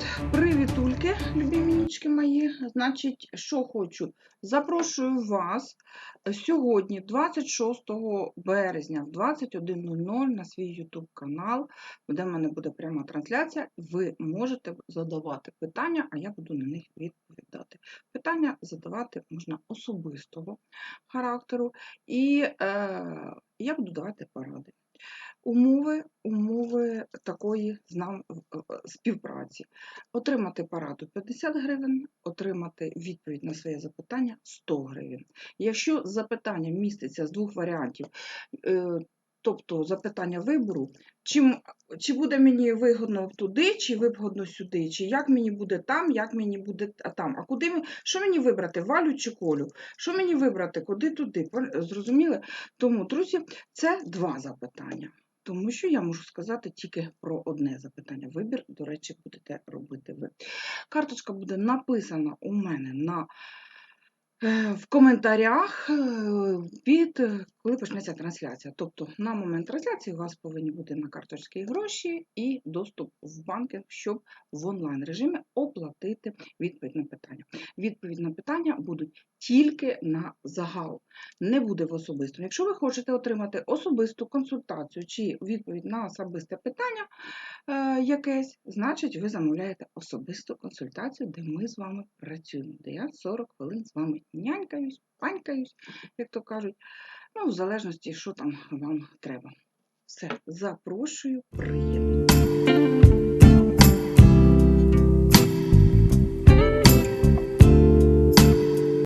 Привіт, привітульки, любі мінічки мої. Значить, що хочу? Запрошую вас сьогодні, 26 березня, в 21.00 на свій YouTube канал, де в мене буде пряма трансляція. Ви можете задавати питання, а я буду на них відповідати. Питання задавати можна особистого характеру, і е, я буду давати поради. Умови, умови такої з нам е, е, співпраці. Отримати пораду 50 гривень, отримати відповідь на своє запитання 100 гривень. Якщо запитання міститься з двох варіантів, е, тобто запитання вибору, чим, чи буде мені вигодно туди, чи вигодно сюди, чи як мені буде там, як мені буде там, а куди що мені вибрати, валю чи колю? Що мені вибрати, куди туди? Зрозуміли? Тому, друзі, це два запитання. Тому що я можу сказати тільки про одне запитання. Вибір, до речі, будете робити ви. Карточка буде написана у мене на, в коментарях е, під е, коли почнеться трансляція. Тобто на момент трансляції у вас повинні бути на карточці гроші і доступ в банкінг, щоб в онлайн режимі оплатити відповідь на питання. Відповідь на питання будуть тільки на загал не буде в особистому. Якщо ви хочете отримати особисту консультацію чи відповідь на особисте питання е, якесь, значить ви замовляєте особисту консультацію, де ми з вами працюємо, де я 40 хвилин з вами нянькаюсь, панькаюсь, як то кажуть, ну, в залежності, що там вам треба. Все, запрошую, приєднуйтесь.